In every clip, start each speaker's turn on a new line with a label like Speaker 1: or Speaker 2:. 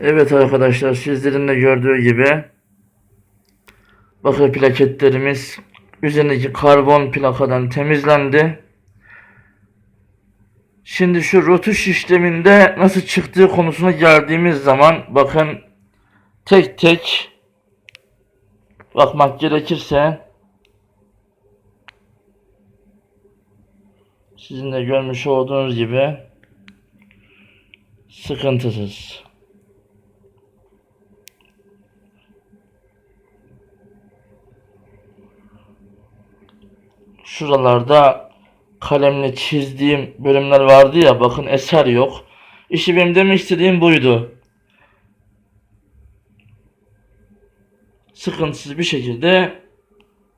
Speaker 1: Evet arkadaşlar sizlerin de gördüğü gibi bakır plaketlerimiz üzerindeki karbon plakadan temizlendi. Şimdi şu rotuş işleminde nasıl çıktığı konusuna geldiğimiz zaman bakın tek tek bakmak gerekirse sizin de görmüş olduğunuz gibi sıkıntısız. Şuralarda kalemle çizdiğim bölümler vardı ya bakın eser yok. İşte benim demek istediğim buydu. Sıkıntısız bir şekilde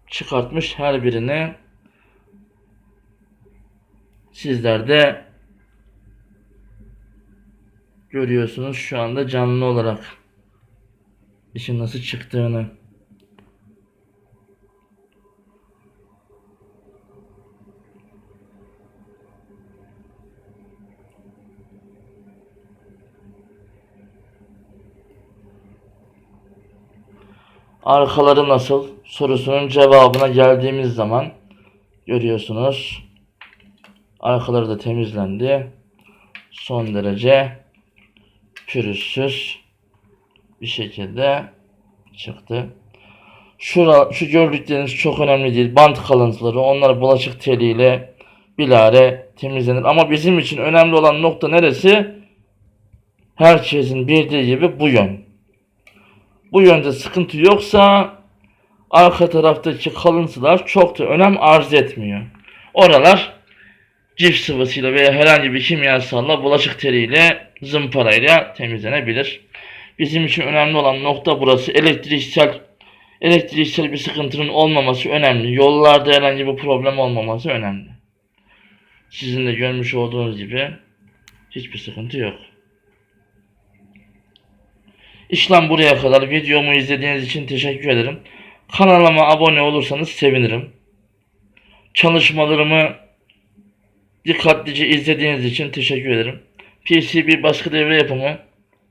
Speaker 1: çıkartmış her birini. Sizler de görüyorsunuz şu anda canlı olarak işin nasıl çıktığını. Arkaları nasıl sorusunun cevabına geldiğimiz zaman görüyorsunuz. Arkaları da temizlendi. Son derece pürüzsüz bir şekilde çıktı. Şura, şu gördükleriniz çok önemli değil. Bant kalıntıları onlar bulaşık teliyle bilare temizlenir. Ama bizim için önemli olan nokta neresi? Herkesin bildiği gibi bu yön. Bu yönde sıkıntı yoksa arka taraftaki kalıntılar çok da önem arz etmiyor. Oralar cif sıvısıyla veya herhangi bir kimyasalla bulaşık teriyle zımparayla temizlenebilir. Bizim için önemli olan nokta burası. Elektriksel elektriksel bir sıkıntının olmaması önemli. Yollarda herhangi bir problem olmaması önemli. Sizin de görmüş olduğunuz gibi hiçbir sıkıntı yok. İşlem buraya kadar. Videomu izlediğiniz için teşekkür ederim. Kanalıma abone olursanız sevinirim. Çalışmalarımı dikkatlice izlediğiniz için teşekkür ederim. PCB baskı devre yapımı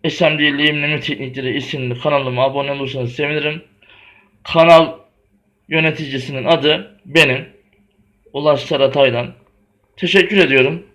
Speaker 1: SMD lehimleme teknikleri isimli kanalıma abone olursanız sevinirim. Kanal yöneticisinin adı benim. Ulaş Saratay'dan. Teşekkür ediyorum.